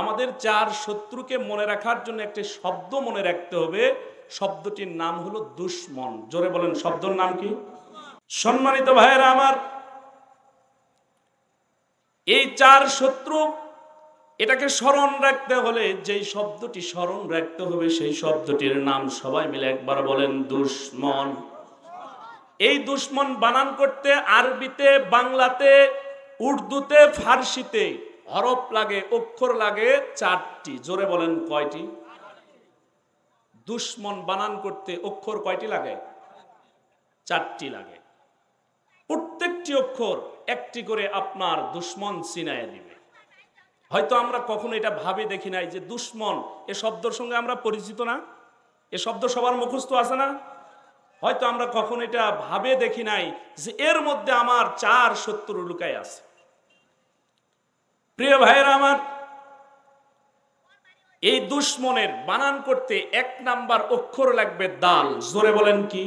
আমাদের চার শত্রুকে মনে রাখার জন্য একটি শব্দ মনে রাখতে হবে। শব্দটির নাম হলো দুশ্মন। জোরে বলেন, শব্দর নাম কি? সম্মানিত ভাইয়েরা আমার, এই চার শত্রু, এটাকে স্মরণ রাখতে হলে যেই শব্দটি স্মরণ রাখতে হবে, সেই শব্দটির নাম সবাই মিলে একবার বলেন, দুশ্মন। এই দুশ্মন বানান করতে আরবিতে, বাংলাতে, উর্দুতে, ফার্সিতে হরফ লাগে, অক্ষর লাগে চারটি। জোরে বলেন কয়টি? দুশ্মন বানান করতে অক্ষর কয়টি লাগে? চারটি লাগে। প্রত্যেকটি অক্ষর একটি করে আপনার দুশ্মন চিনায় দিবে। হয়তো আমরা কখনো এটা ভাবে দেখি নাই যে দুশ্মন, এ শব্দের সঙ্গে আমরা পরিচিত না? এ শব্দ সবার মুখস্থ আছে না? হয়তো আমরা কখনো এটা ভাবে দেখি নাই যে এর মধ্যে আমার চার শত্রু লুকায় আছে। প্রিয় ভাইয়েরা আমার, এই দুশ্মনের বানান করতে এক নাম্বার অক্ষর লাগবে দাল। জোরে বলেন কি?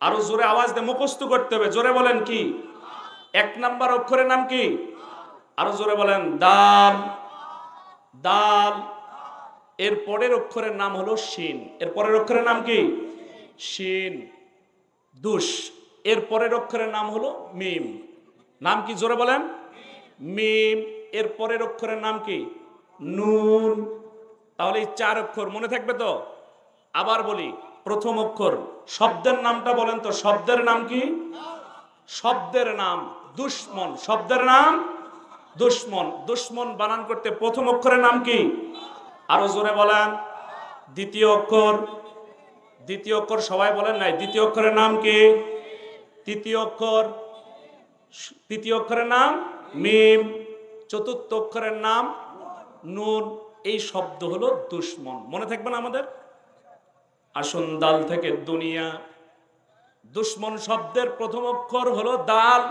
আরও জোরে আওয়াজ দিয়ে মুখস্থ করতে হবে। জোরে বলেন কি? এক নাম্বার অক্ষরের নাম কি? আরও জোরে বলেন, দাল। দাল। এর পরের অক্ষরের নাম হলো শিন। এর পরের অক্ষরের নাম কি? শিন। দুষ এর পরের অক্ষরের নাম হলো মিম। নাম কি জোরে বলেন? মিম, এর পরের অক্ষরের নাম কি? নুন। তাহলে এই চার অক্ষর মনে থাকবে তো? আবার বলি, প্রথম অক্ষর, শব্দের নামটা বলেন তো, শব্দের নাম কি? শব্দের নাম দুশ্মন। শব্দের নাম দুশ্মন। দুশ্মন বানান করতে প্রথম অক্ষরের নাম কি? আরও জোরে বলেন। দ্বিতীয় অক্ষর। দ্বিতীয় অক্ষর সবাই বলেন নাই। দ্বিতীয় অক্ষরের নাম কি? তৃতীয় অক্ষর। তৃতীয় অক্ষরের নাম মিম, চতুর্থ অক্ষরের নাম, নুন, এই শব্দ হলো দুশ্মন। মনে থাকবে না আমাদের? আসন দাল থেকে দুনিয়া। দুশ্মন শব্দের প্রথম অক্ষর হলো দাল।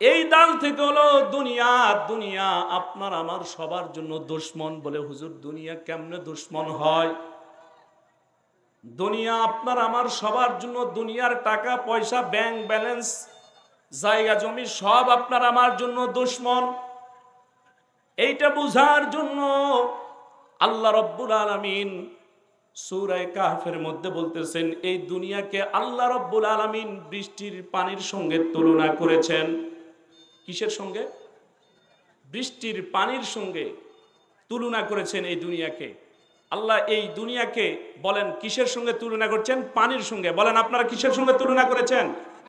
এই দাল থেকে হলো দুনিয়া। দুনিয়া আপনার আমার সবার জন্য দুশ্মন বলে হুজুর, দুনিয়া কেমনে দুশ্মন হয়? দুনিয়া আপনার আমার সবার জন্য দুনিয়ার টাকা, পয়সা, ব্যাংক ব্যালেন্স জায়গা জমি সব আপনার আমার জন্য দুশ্মন। এইটা বুঝার জন্য আল্লাহ রব্বুল আলমিন সুরায় কাহফের মধ্যে বলতেছেন, এই দুনিয়াকে আল্লাহ রব্বুল আলমিন বৃষ্টির পানির সঙ্গে তুলনা করেছেন। কিসের সঙ্গে? বৃষ্টির পানির সঙ্গে তুলনা করেছেন এই দুনিয়াকে। আল্লাহ এই দুনিয়াকে বলেন, কিসের সঙ্গে তুলনা করছেন? পানির সঙ্গে। বলেন, আপনারা কিসের সঙ্গে তুলনা করেছেন?